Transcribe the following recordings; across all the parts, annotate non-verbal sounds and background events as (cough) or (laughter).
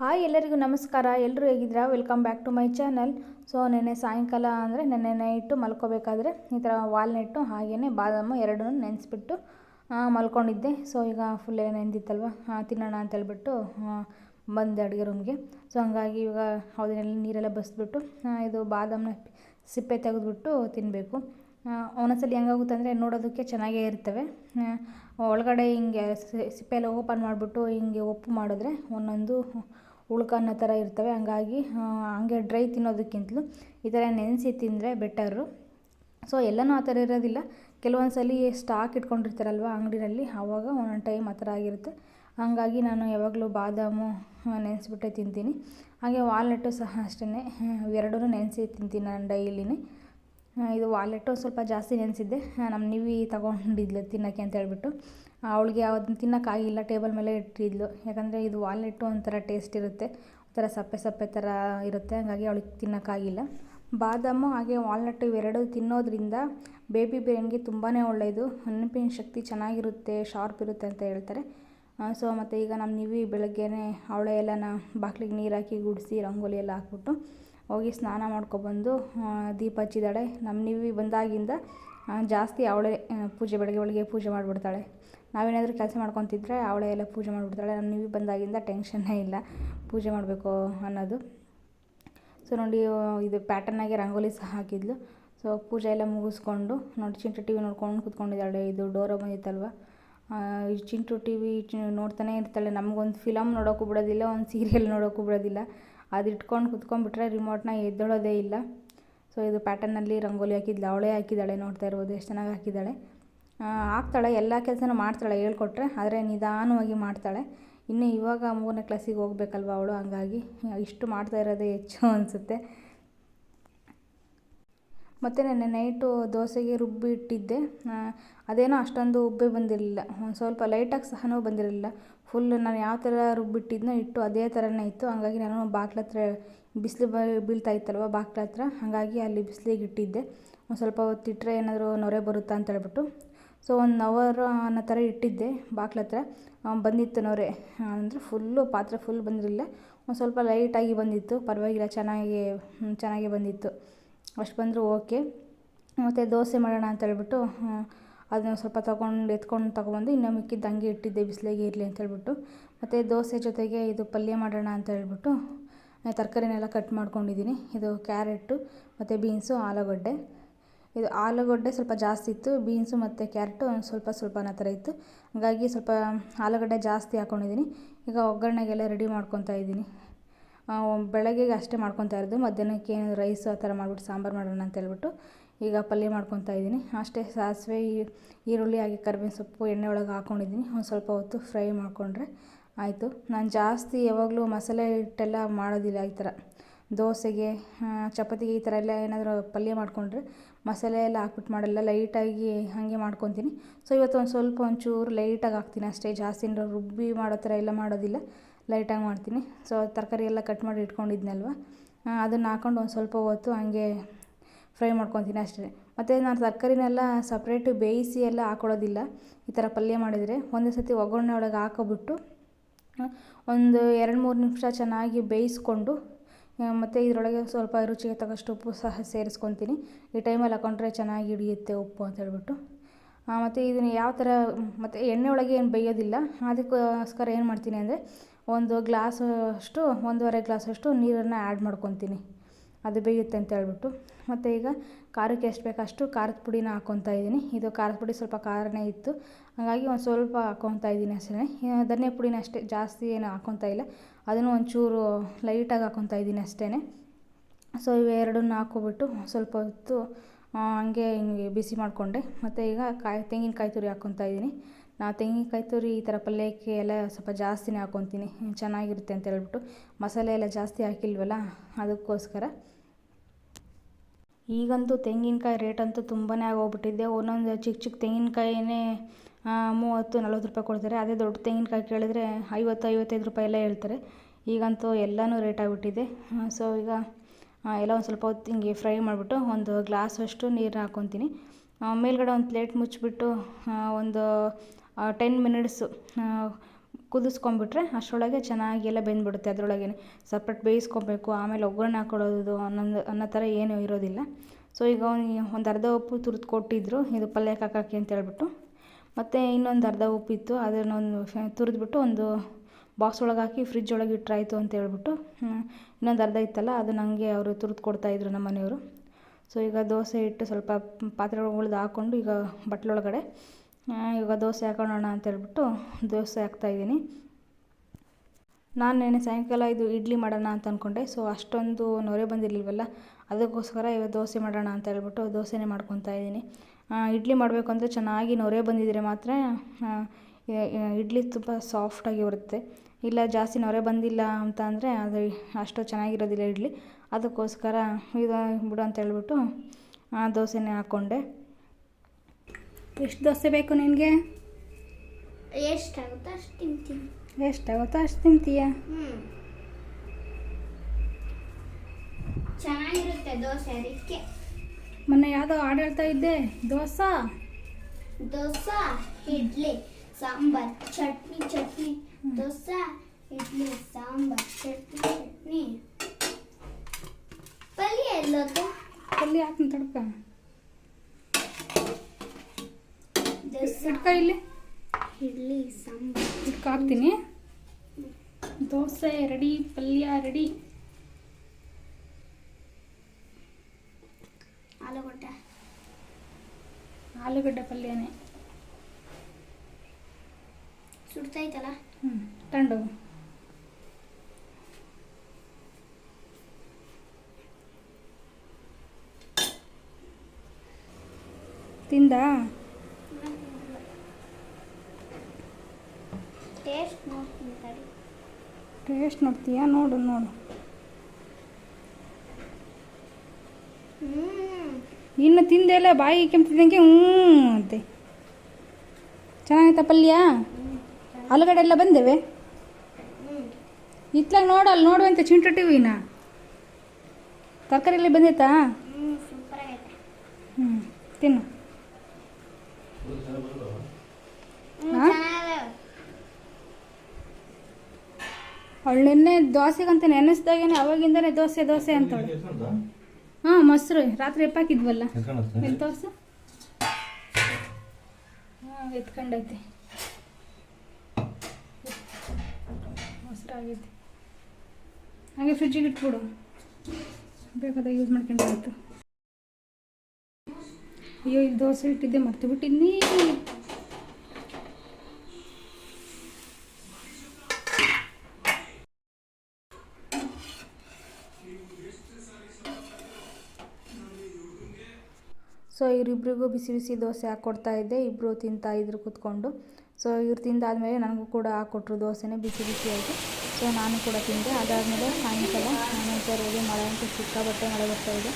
Hi ಎಲ್ಲರಿಗೂ ನಮಸ್ಕಾರ ಎಲ್ಲರೂ ಹೇಗಿದ್ದೀರಾ? Welcome back to my channel so ನೆನ್ನೆ ಸಾಯಂಕಾಲ ಅಂದರೆ ನೆನ್ನೆ ನೈಟು ಮಲ್ಕೋಬೇಕಾದ್ರೆ ಈ ಥರ ವಾಲ್ನೆಟ್ಟು ಹಾಗೆಯೇ ಬಾದಾಮು ಎರಡನ್ನೂ ನೆನೆಸ್ಬಿಟ್ಟು ಮಲ್ಕೊಂಡಿದ್ದೆ. ಸೊ ಈಗ ಫುಲ್ ನೆಂದಿತ್ತಲ್ವ ತಿನ್ನೋಣ ಅಂತೇಳ್ಬಿಟ್ಟು ಬಂದೆ ಅಡುಗೆ ರೂಮ್ಗೆ ಸೊ ಹಂಗಾಗಿ ಇವಾಗ ಅದನ್ನೆಲ್ಲ ನೀರೆಲ್ಲ ಬಸ್ಬಿಟ್ಟು ಇದು ಬಾದಾಮನ್ನ ಸಿಪ್ಪೆ ತೆಗೆದ್ಬಿಟ್ಟು ತಿನ್ನಬೇಕು ಒಂದೊಂದ್ಸಲಿ ಹೆಂಗಾಗುತ್ತೆ ಅಂದರೆ ನೋಡೋದಕ್ಕೆ ಚೆನ್ನಾಗೇ ಇರ್ತವೆ. ಒಳಗಡೆ ಹಿಂಗೆ ಸಿಪ್ಪೆ ಎಲ್ಲ ಓಪನ್ ಮಾಡಿಬಿಟ್ಟು ಹಿಂಗೆ ಉಪ್ಪು ಮಾಡಿದ್ರೆ ಒಂದೊಂದು ಉಳ್ಕ ಅನ್ನೋ ಥರ ಇರ್ತವೆ. ಹಂಗಾಗಿ ಹಂಗೆ ಡ್ರೈ ತಿನ್ನೋದಕ್ಕಿಂತಲೂ ಈ ಥರ ನೆನೆಸಿ ತಿಂದರೆ ಬೆಟರು ಸೊ ಎಲ್ಲನೂ ಆ ಥರ ಇರೋದಿಲ್ಲ. ಕೆಲವೊಂದು ಸಲ ಸ್ಟಾಕ್ ಇಟ್ಕೊಂಡಿರ್ತಾರಲ್ವ ಅಂಗಡಿನಲ್ಲಿ, ಆವಾಗ ಒಂದೊಂದು ಟೈಮ್ ಆ ಥರ ಆಗಿರುತ್ತೆ. ಹಾಗಾಗಿ ನಾನು ಯಾವಾಗಲೂ ಬಾದಾಮು ನೆನೆಸ್ಬಿಟ್ಟೆ ತಿಂತೀನಿ. ಹಾಗೆ ವಾಲ್ನಟ್ಟು ಸಹ ಅಷ್ಟೇ ಎರಡೂ ನೆನೆಸಿ ತಿಂತೀನಿ ನಾನು ಡೈಲಿನೇ. ಇದು ವಾಲೆಟ್ಟು ಸ್ವಲ್ಪ ಜಾಸ್ತಿ ನೆನೆಸಿದ್ದೆ. ನಮ್ಮ ನೀವು ತಗೊಂಡಿದ್ಲು ತಿನ್ನೋಕ್ಕೆ ಅಂತ ಹೇಳ್ಬಿಟ್ಟು. ಅವಳಿಗೆ ಅದನ್ನ ತಿನ್ನೋಕ್ಕಾಗಿಲ್ಲ ಟೇಬಲ್ ಮೇಲೆ ಇಟ್ಟಿದ್ಲು. ಯಾಕಂದರೆ ಇದು ವಾಲ್ನೆಟ್ಟು ಒಂಥರ ಟೇಸ್ಟ್ ಇರುತ್ತೆ, ಒಂಥರ ಸಪ್ಪೆ ಸಪ್ಪೆ ಥರ ಇರುತ್ತೆ, ಹಾಗಾಗಿ ಅವಳಿಗೆ ತಿನ್ನೋಕ್ಕಾಗಿಲ್ಲ ಬಾದಾಮು ಹಾಗೆ ವಾಲ್ನಟ್ ಇವೆರಡು ತಿನ್ನೋದ್ರಿಂದ ಬೇಬಿ ಬ್ರೈನ್ಗೆ ತುಂಬಾ ಒಳ್ಳೆಯದು ನೆನಪಿನ ಶಕ್ತಿ ಚೆನ್ನಾಗಿರುತ್ತೆ, ಶಾರ್ಪ್ ಇರುತ್ತೆ ಅಂತ ಹೇಳ್ತಾರೆ. ಸೊ ಮತ್ತು ಈಗ ನಮ್ಮ ನಿವಿ ಬೆಳಗ್ಗೆನೇ ಅವಳೆ ಎಲ್ಲನ ಬಾಗಿಲಿಗೆ ನೀರು ಹಾಕಿ ಗುಡಿಸಿ, ರಂಗೋಲಿ ಎಲ್ಲ ಹಾಕ್ಬಿಟ್ಟು ಹೋಗಿ ಸ್ನಾನ ಮಾಡ್ಕೊಬಂದು ದೀಪ ಹಚ್ಚಿದ್ದಾಳೆ ನಮ್ಮ ನಿವಿ ಬಂದಾಗಿಂದ ಜಾಸ್ತಿ ಅವಳೇ ಪೂಜೆ ಬೆಳಗ್ಗೆ ಒಳಗೆ ಪೂಜೆ ಮಾಡಿಬಿಡ್ತಾಳೆ. ನಾವೇನಾದರೂ ಕೆಲಸ ಮಾಡ್ಕೊತಿದ್ರೆ ಅವಳೇ ಎಲ್ಲ ಪೂಜೆ ಮಾಡಿಬಿಡ್ತಾಳೆ. ನಮ್ಮ ನಿವಿ ಬಂದಾಗಿಂದ ಟೆನ್ಷನ್ನೇ ಇಲ್ಲ. ಪೂಜೆ ಮಾಡಬೇಕು ಅನ್ನೋದು. ಸೊ ನೋಡಿ ಇದು ಪ್ಯಾಟರ್ನಾಗೆ ರಂಗೋಲಿ ಸಹ ಹಾಕಿದ್ಲು. ಸೊ ಪೂಜೆ ಎಲ್ಲ ಮುಗಿಸ್ಕೊಂಡು, ನೋಡಿ, ಚಿಂಟು ಟಿ ವಿ ನೋಡ್ಕೊಂಡು ಕೂತ್ಕೊಂಡಿದ್ದಾಳೆ. ಇದು ಡೋರ ಬಂದಿತ್ತಲ್ವ? ಚಿಂಟು ಟಿ ವಿ ನೋಡ್ತಾನೆ ಇರ್ತಾಳೆ. ನಮಗೊಂದು ಫಿಲಮ್ ನೋಡೋಕ್ಕೂ ಬಿಡೋದಿಲ್ಲ, ಒಂದು ಸೀರಿಯಲ್ ನೋಡೋಕ್ಕೂ ಬಿಡೋದಿಲ್ಲ. ಅದು ಇಟ್ಕೊಂಡು ಕುತ್ಕೊಂಡ್ಬಿಟ್ರೆ ರಿಮೋಟ್ನ ಎದ್ದೇಳೋದೇ ಇಲ್ಲ. ಸೊ ಇದು ಪ್ಯಾಟರ್ನಲ್ಲಿ ರಂಗೋಲಿ ಹಾಕಿದ್ಲು, ಅವಳೇ ಹಾಕಿದ್ದಾಳೆ, ನೋಡ್ತಾ ಇರ್ಬೋದು ಎಷ್ಟು ಚೆನ್ನಾಗಿ ಹಾಕಿದ್ದಾಳೆ. ಹಾಕ್ತಾಳೆ, ಎಲ್ಲ ಕೆಲಸನೂ ಮಾಡ್ತಾಳೆ, ಹೇಳ್ಕೊಟ್ರೆ, ಆದರೆ ನಿಧಾನವಾಗಿ ಮಾಡ್ತಾಳೆ. ಇನ್ನು ಇವಾಗ ಮೂರನೇ ಕ್ಲಾಸಿಗೆ ಹೋಗ್ಬೇಕಲ್ವ ಅವಳು, ಹಂಗಾಗಿ ಇಷ್ಟು ಮಾಡ್ತಾ ಇರೋದೇ ಹೆಚ್ಚು (laughs) ಅನಿಸುತ್ತೆ. ಮತ್ತು ನೆನ್ನೆ ನೈಟು ದೋಸೆಗೆ ರುಬ್ಬಿ ಇಟ್ಟಿದ್ದೆ. ಅದೇನೋ ಅಷ್ಟೊಂದು ಉಬ್ಬೆ ಬಂದಿರಲಿಲ್ಲ. ಒಂದು ಸ್ವಲ್ಪ ಲೈಟಾಗಿ ಸಹನೂ ಬಂದಿರಲಿಲ್ಲ. ಫುಲ್ ನಾನು ಯಾವ ಥರ ರುಬ್ಬಿಟ್ಟಿದ್ನೋ ಇಟ್ಟು ಅದೇ ಥರನೇ ಇತ್ತು. ಹಾಗಾಗಿ ನಾನು ಬಾಗ್ಲ ಹತ್ರ ಬಿಸಿಲು ಬೀಳ್ತಾ ಇತ್ತಲ್ವ ಬಾಗ್ಲ ಹತ್ರ. ಹಾಗಾಗಿ ಅಲ್ಲಿ ಬಿಸಿಲಿಗೆ ಇಟ್ಟಿದ್ದೆ. ಒಂದು ಸ್ವಲ್ಪ ಹೊತ್ತಿಟ್ಟರೆ ಏನಾದರೂ ನೊರೆ ಬರುತ್ತಾ ಅಂತ ಹೇಳ್ಬಿಟ್ಟು. ಸೊ ಒಂದು ಅವರ್ ಅನ್ನೋ ಥರ ಇಟ್ಟಿದ್ದೆ ಬಾಗ್ಲ ಹತ್ರ. ಬಂದಿತ್ತು ನೊರೆ. ಅಂದರೆ ಫುಲ್ಲು ಪಾತ್ರೆ ಫುಲ್ ಬಂದಿರಲಿಲ್ಲ. ಒಂದು ಸ್ವಲ್ಪ ಲೈಟಾಗಿ ಬಂದಿತ್ತು. ಪರವಾಗಿಲ್ಲ, ಚೆನ್ನಾಗಿ ಚೆನ್ನಾಗೇ ಬಂದಿತ್ತು. ಅಷ್ಟು ಬಂದರೂ ಓಕೆ ಮತ್ತು ದೋಸೆ ಮಾಡೋಣ ಅಂತ ಹೇಳ್ಬಿಟ್ಟು ಅದನ್ನ ಸ್ವಲ್ಪ ತೊಗೊಂಡು ಎತ್ಕೊಂಡು ತೊಗೊಬಂದು ಇನ್ನೂ ಮಿಕ್ಕಿದ್ದು ಹಂಗೆ ಇಟ್ಟಿದ್ದೆ, ಬಿಸಿಲಿಗೆ ಇರಲಿ ಅಂತ ಹೇಳ್ಬಿಟ್ಟು. ಮತ್ತು ದೋಸೆ ಜೊತೆಗೆ ಇದು ಪಲ್ಯ ಮಾಡೋಣ ಅಂತ ಹೇಳ್ಬಿಟ್ಟು ತರಕಾರಿನೆಲ್ಲ ಕಟ್ ಮಾಡ್ಕೊಂಡಿದ್ದೀನಿ ಇದು ಕ್ಯಾರೆಟು ಮತ್ತು ಬೀನ್ಸು, ಆಲೂಗಡ್ಡೆ. ಇದು ಆಲೂಗಡ್ಡೆ ಸ್ವಲ್ಪ ಜಾಸ್ತಿ ಇತ್ತು, ಬೀನ್ಸು ಮತ್ತು ಕ್ಯಾರೆಟು ಒಂದು ಸ್ವಲ್ಪ ಸ್ವಲ್ಪ ಅನ್ನೋ ಥರ ಇತ್ತು. ಹಾಗಾಗಿ ಸ್ವಲ್ಪ ಆಲೂಗಡ್ಡೆ ಜಾಸ್ತಿ ಹಾಕ್ಕೊಂಡಿದ್ದೀನಿ ಈಗ ಒಗ್ಗರಣೆಗೆಲ್ಲ ರೆಡಿ ಮಾಡ್ಕೊತಾ ಇದ್ದೀನಿ ಬೆಳಗ್ಗೆಗೆ ಅಷ್ಟೇ ಮಾಡ್ಕೊತಾ ಇರೋದು, ಮಧ್ಯಾಹ್ನಕ್ಕೆ ಏನು ರೈಸು ಆ ಥರ ಮಾಡಿಬಿಟ್ಟು ಸಾಂಬಾರು ಮಾಡೋಣ ಅಂತ ಹೇಳ್ಬಿಟ್ಟು. ಈಗ ಪಲ್ಯ ಮಾಡ್ಕೊತಾ ಇದ್ದೀನಿ. ಅಷ್ಟೇ ಸಾಸಿವೆ, ಈರುಳ್ಳಿ ಹಾಗೆ ಕರ್ಬೇವಿನ ಸೊಪ್ಪು ಎಣ್ಣೆ ಒಳಗೆ ಹಾಕ್ಕೊಂಡಿದ್ದೀನಿ ಒಂದು ಸ್ವಲ್ಪ ಹೊತ್ತು ಫ್ರೈ ಮಾಡಿಕೊಂಡ್ರೆ ಆಯಿತು. ನಾನು ಜಾಸ್ತಿ ಯಾವಾಗಲೂ ಮಸಾಲೆ ಹಿಟ್ಟೆಲ್ಲ ಮಾಡೋದಿಲ್ಲ ಈ ಥರ. ದೋಸೆಗೆ ಚಪಾತಿಗೆ ಈ ಥರ ಎಲ್ಲ ಏನಾದರೂ ಪಲ್ಯ ಮಾಡಿಕೊಂಡ್ರೆ ಮಸಾಲೆ ಎಲ್ಲ ಹಾಕ್ಬಿಟ್ಟು ಮಾಡಲ್ಲ. ಲೈಟಾಗಿ ಹಾಗೆ ಮಾಡ್ಕೊತೀನಿ. ಸೊ ಇವತ್ತು ಒಂದು ಸ್ವಲ್ಪ ಒಂಚೂರು ಲೈಟಾಗಿ ಹಾಕ್ತೀನಿ ಅಷ್ಟೇ. ಜಾಸ್ತಿ ರುಬ್ಬಿ ಮಾಡೋ ಥರ ಎಲ್ಲ ಮಾಡೋದಿಲ್ಲ. ಲೈಟಾಗಿ ಮಾಡ್ತೀನಿ. ಸೊ ತರಕಾರಿ ಎಲ್ಲ ಕಟ್ ಮಾಡಿ ಇಟ್ಕೊಂಡಿದ್ನಲ್ವ? ಅದನ್ನು ಹಾಕ್ಕೊಂಡು ಒಂದು ಸ್ವಲ್ಪ ಹೊತ್ತು ಹಂಗೆ ಫ್ರೈ ಮಾಡ್ಕೊತೀನಿ ಅಷ್ಟೇ. ಮತ್ತು ನಾನು ತರಕಾರಿನೆಲ್ಲ ಸಪ್ರೇಟ್ ಬೇಯಿಸಿ ಎಲ್ಲ ಹಾಕೊಳ್ಳೋದಿಲ್ಲ. ಈ ಥರ ಪಲ್ಯ ಮಾಡಿದರೆ ಒಂದೇ ಸತಿ ಒಗ್ಗರಣೆ ಒಳಗೆ ಹಾಕೋಬಿಟ್ಟು ಒಂದು ಎರಡು ಮೂರು ನಿಮಿಷ ಚೆನ್ನಾಗಿ ಬೇಯಿಸ್ಕೊಂಡು ಮತ್ತು ಇದರೊಳಗೆ ಸ್ವಲ್ಪ ರುಚಿಗೆ ತಕ್ಕಷ್ಟು ಉಪ್ಪು ಸಹ ಸೇರಿಸ್ಕೊತೀನಿ. ಈ ಟೈಮಲ್ಲಿ ಹಾಕೊಂಡ್ರೆ ಚೆನ್ನಾಗಿ ಹಿಡಿಯುತ್ತೆ ಉಪ್ಪು ಅಂತ ಹೇಳ್ಬಿಟ್ಟು. ಮತ್ತು ಇದನ್ನು ಯಾವ ಥರ, ಮತ್ತು ಎಣ್ಣೆ ಒಳಗೆ ಏನು ಬೇಯೋದಿಲ್ಲ. ಅದಕ್ಕೋಸ್ಕರ ಏನು ಮಾಡ್ತೀನಿ ಅಂದರೆ ಒಂದು ಗ್ಲಾಸ್ ಅಷ್ಟು ಒಂದೂವರೆ ಗ್ಲಾಸಷ್ಟು ನೀರನ್ನು ಆ್ಯಡ್ ಮಾಡ್ಕೊತೀನಿ. ಅದು ಬೇಯುತ್ತೆ ಅಂತ ಹೇಳ್ಬಿಟ್ಟು. ಮತ್ತು ಈಗ ಖಾರಕ್ಕೆ ಎಷ್ಟು ಬೇಕು ಅಷ್ಟು ಖಾರದ ಪುಡಿನ ಹಾಕ್ಕೊತಾ ಇದ್ದೀನಿ. ಇದು ಖಾರದ ಪುಡಿ ಸ್ವಲ್ಪ ಖಾರನೇ ಇತ್ತು. ಹಾಗಾಗಿ ಒಂದು ಸ್ವಲ್ಪ ಹಾಕ್ಕೊತಾ ಇದ್ದೀನಿ ಅಷ್ಟೇ ಧನಿಯಾ ಪುಡಿನ ಅಷ್ಟೇ, ಜಾಸ್ತಿ ಏನು ಹಾಕ್ಕೊತಾ ಇಲ್ಲ. ಅದನ್ನು ಒಂಚೂರು ಲೈಟಾಗಿ ಹಾಕ್ಕೊತಾ ಇದ್ದೀನಿ ಅಷ್ಟೇ ಸೊ ಇವೆರಡನ್ನ ಹಾಕ್ಕೊಬಿಟ್ಟು ಸ್ವಲ್ಪ ಹೊತ್ತು ಹಂಗೆ ಹಿಂಗೆ ಬಿಸಿ ಮಾಡಿಕೊಂಡೆ. ಮತ್ತು ಈಗ ಕಾಯಿ, ತೆಂಗಿನಕಾಯಿ ತುರಿ ಹಾಕ್ಕೊತಾ ಇದ್ದೀನಿ. ನಾವು ತೆಂಗಿನಕಾಯಿ ತುರಿ ಈ ಥರ ಪಲ್ಯಕ್ಕೆ ಎಲ್ಲ ಸ್ವಲ್ಪ ಜಾಸ್ತಿನೇ ಹಾಕ್ಕೊತೀನಿ ಚೆನ್ನಾಗಿರುತ್ತೆ ಅಂತ ಹೇಳ್ಬಿಟ್ಟು. ಮಸಾಲೆ ಎಲ್ಲ ಜಾಸ್ತಿ ಹಾಕಿಲ್ವಲ್ಲ, ಅದಕ್ಕೋಸ್ಕರ. ಈಗಂತೂ ತೆಂಗಿನಕಾಯಿ ರೇಟ್ ಅಂತೂ ತುಂಬಾ ಆಗೋಗ್ಬಿಟ್ಟಿದೆ. ಒಂದೊಂದು ಚಿಕ್ಕ ಚಿಕ್ಕ ತೆಂಗಿನಕಾಯಿನೇ ಮೂವತ್ತು, ನಲ್ವತ್ತು ರೂಪಾಯಿ ಕೊಡ್ತಾರೆ. ಅದೇ ದೊಡ್ಡ ತೆಂಗಿನಕಾಯಿ ಕೇಳಿದ್ರೆ ಐವತ್ತು, ಐವತ್ತೈದು ರೂಪಾಯಿ ಎಲ್ಲ ಹೇಳ್ತಾರೆ. ಈಗಂತೂ ಎಲ್ಲನೂ ರೇಟ್ ಆಗಿಬಿಟ್ಟಿದೆ. ಸೊ ಈಗ ಎಲ್ಲ ಒಂದು ಸ್ವಲ್ಪ ಹೊತ್ತು ಹಿಂಗೆ ಫ್ರೈ ಮಾಡಿಬಿಟ್ಟು ಒಂದು ಗ್ಲಾಸಷ್ಟು ನೀರು ಹಾಕ್ಕೊತೀನಿ ಮೇಲ್ಗಡೆ ಒಂದು ಪ್ಲೇಟ್ ಮುಚ್ಚಿಬಿಟ್ಟು ಒಂದು ಟೆನ್ ಮಿನಿಟ್ಸು ಕುದಿಸ್ಕೊಂಬಿಟ್ರೆ ಅಷ್ಟರೊಳಗೆ ಚೆನ್ನಾಗಿ ಎಲ್ಲ ಬೆಂದ್ಬಿಡುತ್ತೆ. ಅದರೊಳಗೆ ಸಪ್ರೇಟ್ ಬೇಯಿಸ್ಕೊಬೇಕು, ಆಮೇಲೆ ಒಗ್ಗರಣೆ ಹಾಕೊಳ್ಳೋದು ಅನ್ನೊಂದು, ಅನ್ನೋ ಥರ ಏನೂ ಇರೋದಿಲ್ಲ. ಸೊ ಈಗ ಒಂದು ಅರ್ಧ ಉಪ್ಪು ತುರಿದು ಕೊಟ್ಟಿದ್ದರು ಇದು ಪಲ್ಯಕ್ಕೆ ಹಾಕಕ್ಕೆ ಅಂತ ಹೇಳ್ಬಿಟ್ಟು. ಮತ್ತು ಇನ್ನೊಂದು ಅರ್ಧ ಉಪ್ಪಿತ್ತು ಅದನ್ನೊಂದು ತುರಿದ್ಬಿಟ್ಟು ಒಂದು ಬಾಕ್ಸ್ ಒಳಗೆ ಹಾಕಿ ಫ್ರಿಜ್ ಒಳಗೆ ಇಟ್ಟರಾಯ್ತು ಅಂತ ಹೇಳ್ಬಿಟ್ಟು ಇನ್ನೊಂದು ಅರ್ಧ ಇತ್ತಲ್ಲ ಅದು ನನಗೆ ಅವರು ತುರಿದು ಕೊಡ್ತಾಯಿದ್ರು ನಮ್ಮ ಮನೆಯವರು. ಸೊ ಈಗ ದೋಸೆ ಇಟ್ಟು ಸ್ವಲ್ಪ ಪಾತ್ರೆ ಒಳಗೆ ಹಾಕ್ಕೊಂಡು ಈಗ ಬಟ್ಲೊಳಗಡೆ ಈಗ ದೋಸೆ ಹಾಕೊಳ್ಳೋಣ ಅಂತ ಹೇಳ್ಬಿಟ್ಟು ದೋಸೆ ಹಾಕ್ತಾಯಿದ್ದೀನಿ ನಾನು ನೆನೆ ಸಾಯಂಕಾಲ ಇದು ಇಡ್ಲಿ ಮಾಡೋಣ ಅಂತ ಅಂದ್ಕೊಂಡೆ ಸೊ ಅಷ್ಟೊಂದು ನೊರೆ ಬಂದಿರಲಿಲ್ವಲ್ಲ, ಅದಕ್ಕೋಸ್ಕರ ಇವಾಗ ದೋಸೆ ಮಾಡೋಣ ಅಂತ ಹೇಳ್ಬಿಟ್ಟು ದೋಸೆನೇ ಮಾಡ್ಕೊತಾ ಇದ್ದೀನಿ. ಇಡ್ಲಿ ಮಾಡಬೇಕು ಅಂದರೆ ಚೆನ್ನಾಗಿ ನೊರೆ ಬಂದಿದ್ದರೆ ಮಾತ್ರ ಇಡ್ಲಿ ತುಂಬ ಸಾಫ್ಟಾಗಿ ಬರುತ್ತೆ. ಇಲ್ಲ ಜಾಸ್ತಿ ನೊರೆ ಬಂದಿಲ್ಲ ಅಂತ ಅಂದರೆ ಅದು ಅಷ್ಟು ಚೆನ್ನಾಗಿರೋದಿಲ್ಲ ಇಡ್ಲಿ, ಅದಕ್ಕೋಸ್ಕರ ಇದು ಬಿಡು ಅಂತ ಹೇಳ್ಬಿಟ್ಟು ದೋಸೆನೇ ಹಾಕ್ಕೊಂಡೆ ಎಷ್ಟು ದೋಸೆ ಬೇಕು ನಿನಗೆ? ಎಷ್ಟಾಗುತ್ತೋ ಅಷ್ಟು ತಿಂತೀನಿ. ಎಷ್ಟಾಗುತ್ತೋ ಅಷ್ಟು ತಿಂತೀಯ? ಚೆನ್ನಾಗಿರುತ್ತೆ ದೋಸೆ ಅದಕ್ಕೆ. ಮೊನ್ನೆ ಯಾವುದೋ ಹಾಡು ಹೇಳ್ತಾ ಇದ್ದೆ ದೋಸೆ? ದೋಸೆ ಇಡ್ಲಿ ಸಾಂಬಾರ್ ಚಟ್ನಿ ಚಟ್ನಿ. ದೋಸೆ ಇಡ್ಲಿ ಸಾಂಬಾರ್ ಚಟ್ನಿ ಚಟ್ನಿ. ಪಲ್ಯ ಎಲ್ಲೋದು? ಪಲ್ಯ ಹಾಕಿ ತಡ್ಕ? ಇಡ್ಕ ಇಲ್ಲಿ. ಇಡ್ಲಿ ಸಾಂಬಾರು. ಇಡ್ಕ ಹಾಕ್ತೀನಿ ದೋಸೆ ರೆಡಿ ಪಲ್ಯ ರೆಡಿ. ಆಲೂಗಡ್ಡೆ. ಆಲೂಗಡ್ಡೆ ಪಲ್ಯನೇ. ಸುಡ್ತೈತಲ್ಲ ಹ್ಞೂ ತಂಡು ತಿಂದ ಟೇಸ್ಟ್ ನೋಡ್ತೀನಿ ತಡಿ ಟೇಸ್ಟ್ ನೋಡ್ತೀಯಾ? ನೋಡು ನೋಡು. ಇನ್ನು ತಿಂದೆಲ್ಲ ಬಾಯಿ ಕೆಂಪ್ತಿದ್ದಂಗೆ ಹ್ಞೂ ಅಂತೆ. ಚೆನ್ನಾಗಿತ್ತ ಪಲ್ಯ? ಆಲೂಗಡ್ಡೆ ಎಲ್ಲ ಬಂದೇವೆ? ಇತ್ಲಾಗ ನೋಡು ಅಲ್ಲಿ ನೋಡುವಂತೆ ಚಿಂಟು ಟಿವಿನ ತರಕಾರಿ ಎಲ್ಲ ಬಂದೈತಾ ಹ್ಞೂ ಸೂಪರ್ ಆಗೈತೆ. ಹ್ಞೂ ತಿನ್ನು ಹ್ಞೂ ಹಾ? ಚೆನ್ನಾಗವೆ ಅವಳು ನಿನ್ನೆ ದೋಸೆಗಂತ ನೆನೆಸ್ದಾಗೇನೆ ಅವಾಗಿಂದನೇ ದೋಸೆ ದೋಸೆ ಅಂತವಳು. ಹಾಂ ಮೊಸರು. ರಾತ್ರಿ ಎಪ್ಪಾಕಿದ್ವಲ್ಲ? ದೋಸೆ ಹಾಂ ಎತ್ಕೊಂಡೈತೆ ಮೊಸರು ಆಗೈತೆ ಹಾಗೆ ಫ್ರಿಜ್ಜಿಗೆ ಇಟ್ಬಿಡು. ಬೇಕಾದಾಗ ಯೂಸ್ ಮಾಡ್ಕೊಂಡಾಯ್ತು. ಅಯ್ಯೋ ಇಲ್ಲಿ ದೋಸೆ ಇಟ್ಟಿದ್ದೆ ಮರ್ತು ಬಿಟ್ಟಿದ್ನಿ. ಸೊ ಇವರಿಬ್ರಿಗೂ ಬಿಸಿ ಬಿಸಿ ದೋಸೆ ಹಾಕ್ಕೊಡ್ತಾ ಇದ್ದೆ. ಇಬ್ಬರು ತಿಂತಾ ಇದ್ರು ಕೂತ್ಕೊಂಡು. ಸೊ ಇವ್ರು ತಿಂದಾದಮೇಲೆ ನನಗೂ ಕೂಡ ಹಾಕ್ಕೊಟ್ರು ದೋಸೆನೇ ಬಿಸಿ ಬಿಸಿಯಾಗಿ ಸೊ ನಾನು ಕೂಡ ತಿಂದೆ. ಅದಾದಮೇಲೆ ಸಾಯಂಕಾಲ ನಾನು ಹೋಗಿ ಮಳೆ ಅಂತೂ ಸಿಕ್ಕಾಬಟ್ಟೆ ಮಳೆ ಬರ್ತಾ ಇದೆ.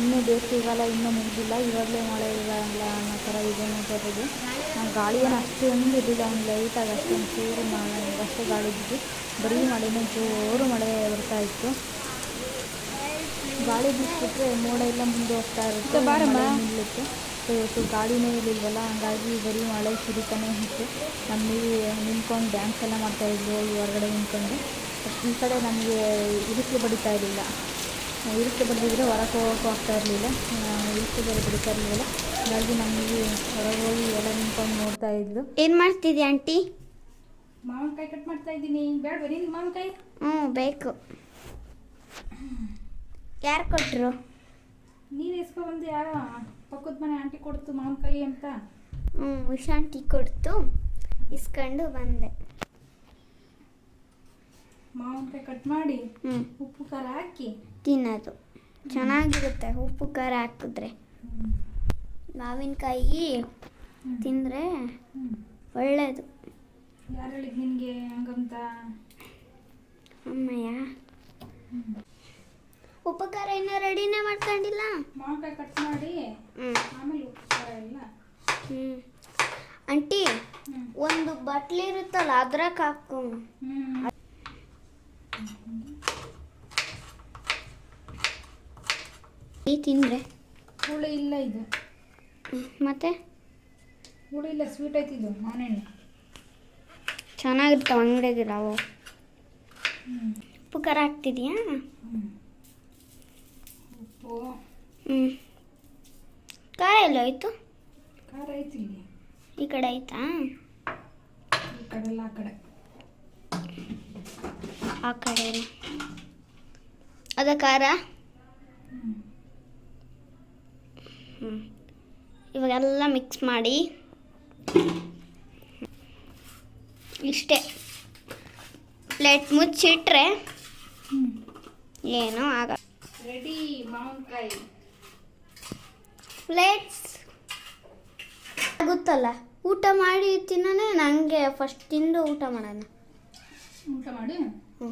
ಇನ್ನೂ ಬೇಸಿಗೆಗಾಲ ಇನ್ನೂ ಮುಗಿದಿಲ್ಲ. ಇವಾಗಲೇ ಮಳೆ ಇರಲ್ಲ ಅನ್ನೋ ಥರ ಇದೆ ನೋಡ್ಬೋದು ಗಾಳಿ ಏನು ಅಷ್ಟೊಂದು ಇರಲಿಲ್ಲ ಒಂದು ಲೈಟಾಗಿ ಅಷ್ಟೊಂದು ಚೂರು ಮಳೆ ಅಷ್ಟೇ ಗಾಳಿ ಇದ್ದಿದ್ದು ಬರೀ ಮಳೆನೇ ಜೋರು ಮಳೆ ಬರ್ತಾ ಇತ್ತು. ಗಾಳಿ ಬೀಸ್ಬಿಟ್ರೆ ಮೋಡ ಎಲ್ಲ ಮುಂದೆ ಹೋಗ್ತಾ ಇರುತ್ತೆ. ಬಾರಮ್ಮ? ನಿಲ್ಲುತ್ತೆ. ಸೊ ಇವತ್ತು ಗಾಳಿನೇ ಇರಲಿಲ್ವಲ್ಲ ಹಂಗಾಗಿ ಬರೀ ಮಳೆ ಸುರಿತಾನೆ ಇತ್ತು. ನಮಗೆ ನಿಂತ್ಕೊಂಡು ಡ್ಯಾನ್ಸ್ ಎಲ್ಲ ಮಾಡ್ತಾಯಿದ್ವಿ ಹೋಗಿ ಹೊರಗಡೆ ನಿಂತ್ಕೊಂಡು. ಬಟ್ ಈ ಕಡೆ ನಮಗೆ ಇರುಕೆ ಬಡಿತಾ ಇರಲಿಲ್ಲ. ಇರುಕೆ ಬಡಿದಿದ್ರೆ ಹೊರಗೆ ಹೋಗೋಕ್ಕೂ ಆಗ್ತಾ ಇರಲಿಲ್ಲ. ಇರುಕೆ ಬೇರೆ ಬಡಿತಾ ಇರಲಿಲ್ಲ. ಹಾಗಾಗಿ ನಮಗೆ ಹೊರಗೆ ಹೋಗಿ ಎಲ್ಲ ನಿಂತ್ಕೊಂಡು ನೋಡ್ತಾ ಇದ್ಲು. ಏನು ಮಾಡ್ತಿದ್ದೆ ಆಂಟಿ? ಮಾವಿನಕಾಯಿ ಕಟ್ ಮಾಡ್ತಾ ಇದ್ದೀನಿ. ಬೇಡ ಬರೀ ಮಾವಿನಕಾಯಿ? ಹ್ಞೂ ಬೇಕು. ಯಾರು ಕೊಟ್ಟರು ನೀನು ಎಸ್ಕೊಬಂದು ಯಾರೋ ಪಕ್ಕದ ಮನೆ ಆಂಟಿ ಕೊಡ್ತು ಮಾವಿನಕಾಯಿ ಅಂತ? ಹ್ಞೂ ಹುಷಾಂಟಿ ಕೊಡ್ತು. ಇಸ್ಕೊಂಡು ಬಂದೆ. ಮಾವಿನಕಾಯಿ ಕಟ್ ಮಾಡಿ ಹ್ಞೂ ಉಪ್ಪು ಖಾರ ಹಾಕಿ? ತಿನ್ನೋದು. ಚೆನ್ನಾಗಿರುತ್ತೆ ಉಪ್ಪು ಖಾರ ಹಾಕಿದ್ರೆ. ಮಾವಿನಕಾಯಿ ತಿಂದರೆ ಒಳ್ಳೆಯದು ಯಾರು ಹೇಳಿದ್ ನಿನಗೆ ಹಂಗಂತ? ಅಮ್ಮಯ್ಯ. ಉಪ್ಪು ಇನ್ನ ರೆಡಿನೇ ಮಾಡ್ಕೊಂಡಿಲ್ಲ? ಮಾವಿನಕಾಯಿ ಕಟ್ ಮಾಡಿ ಆಮೇಲೆ ಉಪ್ಪು ಖಾರ ಎಲ್ಲ. ಹ್ಞೂ ಆಂಟಿ ಒಂದು ಬಟ್ಲಿ ಇರುತ್ತಲ್ಲ ಅದ್ರಾಗ ಹಾಕು. ಹ್ಞೂ ಈ ತಿಂದರೆ? ಹುಳಿ ಇಲ್ಲ ಇದು. ಮತ್ತೆ? ಹುಳಿ ಇಲ್ಲ ಸ್ವೀಟ್ ಐತಿ ಇದು ಮಾವಿನಹಣ್ಣು. ಚೆನ್ನಾಗಿರ್ತಾವ ಅಂಗಡಿಯಾಗಿರಾವು ಉಪ್ಪು ಖಾರ ಹಾಕ್ತಿದ್ಯಾ ಉಪ್ಪು ಹ್ಞೂ ಖಾರ ಎಲ್ಲ ಆಯಿತು? ಖಾರ ಐತಿ ಇಲ್ಲಿ. ಈ ಕಡೆ ಆಯ್ತಾ? ಈ ಕಡೆ ಎಲ್ಲ ಆ ಕಡೆ. ಆ ಕಡೆ ಅದ ಖಾರ? ಹ್ಞೂ ಇವಾಗೆಲ್ಲ ಮಿಕ್ಸ್ ಮಾಡಿ. ಇಷ್ಟೇ. ಪ್ಲೇಟ್ ಮುಚ್ಚಿಟ್ರೆ ಏನೂ ಆಗ ರೆಡಿ ಮಾವಿನಕಾಯಿ ಪ್ಲೇಟ್ಸ್ ಆಗುತ್ತಲ್ಲ? ಊಟ ಮಾಡಿ ತಿನ್ನೋಣ ನನಗೆ ಫಸ್ಟ್ ತಿಂದು ಊಟ ಮಾಡೋಣ. ಊಟ ಮಾಡಿ. ಹ್ಞೂ